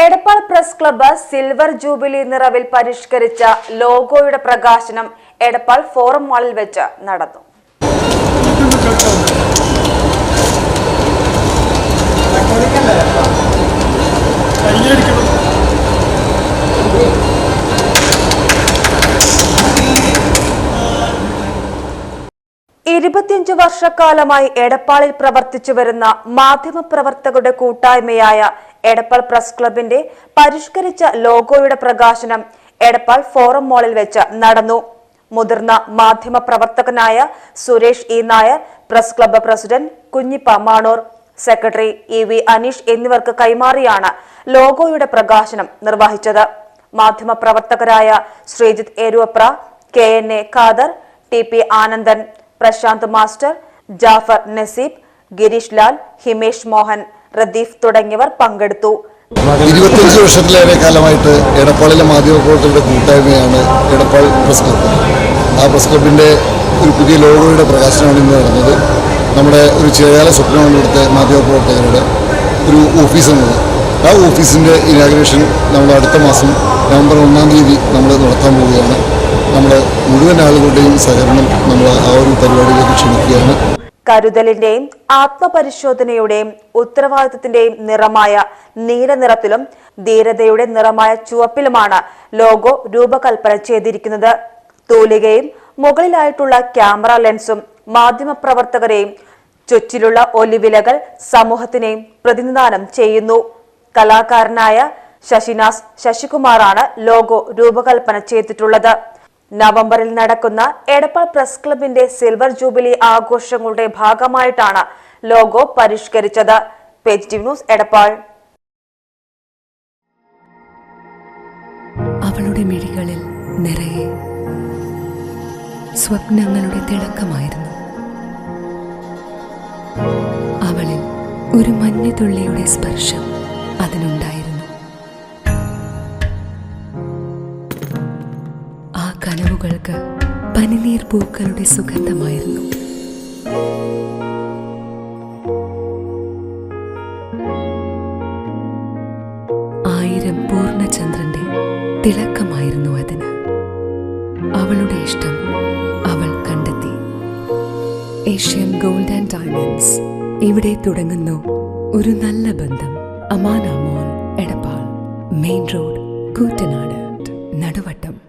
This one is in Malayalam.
Edappal press club silver jubilee നിറവിൽ പരിഷ്കരിച്ച ലോഗോയുടെ പ്രകാശനം എടപ്പാൾ ഫോറം മാളിൽ വെച്ച് നടന്നു. ഇരുപത്തിയഞ്ചു വർഷക്കാലമായി എടപ്പാളിൽ പ്രവർത്തിച്ചു വരുന്ന മാധ്യമപ്രവർത്തകരുടെ കൂട്ടായ്മയായ എടപ്പാൾ പ്രസ് ക്ലബിന്റെ പരിഷ്കരിച്ച ലോഗോയുടെ പ്രകാശനം എടപ്പാൾ ഫോറം മോളിൽ വെച്ച് നടന്നു. മുതിർന്ന മാധ്യമ പ്രവർത്തകനായ Suresh E. Nair press club president Kunhippa Manoor secretary E. V. Aneesh എന്നിവർക്ക് കൈമാറിയാണ് ലോഗോയുടെ പ്രകാശനം നിർവഹിച്ചത്. മാധ്യമ പ്രവർത്തകരായ Sreejith Eruvapra K. N. A. Khader T. P. Anandan Prasanth master Jafar Naseeb Gireesh Lal Himesh Mohan. Radeef തുടങ്ങിയവർ പങ്കെടുത്തു. ഇരുപത്തിയഞ്ച് വർഷത്തിലേറെ കാലമായിട്ട് എടപ്പാളിലെ മാധ്യമപ്രവർത്തകരുടെ കൂട്ടായ്മയാണ് എടപ്പാൾ പ്രസ് ക്ലബ്ബ് ആ പ്രസ് ക്ലബിന്റെ ഒരു പുതിയ ലോഗോയുടെ പ്രകാശനമാണ് ഇന്ന് നടന്നത്. നമ്മുടെ ഒരു ചിരകാല സ്വപ്നമാണ് ഇവിടുത്തെ മാധ്യമപ്രവർത്തകരുടെ ഒരു ഓഫീസ് ഓഫീസെന്നത് ആ ഓഫീസിന്റെ ഇനാഗ്രേഷൻ നമ്മൾ അടുത്ത മാസം നവംബർ ഒന്നാം തീയതി നമ്മൾ നടത്താൻ പോവുകയാണ്. നമ്മൾ മുഴുവൻ ആളുകളുടെയും സഹകരണം നമ്മൾ ആ ഒരു പരിപാടിയിലേക്ക് ക്ഷണിക്കുകയാണ്. കരുതലിന്റെയും ആത്മപരിശോധനയുടെയും ഉത്തരവാദിത്തത്തിന്റെയും നിറമായ നീല നിറത്തിലും ധീരതയുടെ നിറമായ ചുവപ്പിലുമാണ് ലോഗോ രൂപകൽപ്പന ചെയ്തിരിക്കുന്നത്. തൂലികയും മുകളിലായിട്ടുള്ള ക്യാമറ ലെൻസും മാധ്യമപ്രവർത്തകരെയും ചുറ്റിലുള്ള ഒലിവിലകൾ സമൂഹത്തിനെയും പ്രതിനിധാനം ചെയ്യുന്നു. കലാകാരനായ ശശിനാസ് ശശികുമാറാണ് ലോഗോ രൂപകൽപ്പന ചെയ്തിട്ടുള്ളത്. നവംബറിൽ നടക്കുന്ന എടപ്പാൾ പ്രസ് ക്ലബിന്റെ സിൽവർ ജൂബിലി ആഘോഷങ്ങളുടെ ഭാഗമായിട്ടാണ് ലോഗോ പരിഷ്കരിച്ചത്. Page news Edappal. അവളുടെ മിഴികളിൽ നിറയെ സ്വപ്നങ്ങളുടെ തിളക്കമായിരുന്നു. അവളിൽ ഒരു മഞ്ഞുതുള്ളിയുടെ സ്പർശം അതിനുണ്ടായിരുന്നു. കനവുകൾക്ക് പനിനീർ പൂക്കളുടെ സുഗന്ധമായിരുന്നു. ആയിരം പൂർണചന്ദ്രന്റെ തിളക്കമായിരുന്നു അതിന്. അവളുടെ ഇഷ്ടം അവൾ കണ്ടെത്തി. ഏഷ്യൻ ഗോൾഡ് ആൻഡ് ഡയമണ്ട്സ് ഇവിടെ തുടങ്ങുന്നു ഒരു നല്ല ബന്ധം. അമാനാമോൻ എടപ്പാൾ മെയിൻ റോഡ് കൂറ്റനാട് നടുവട്ടം.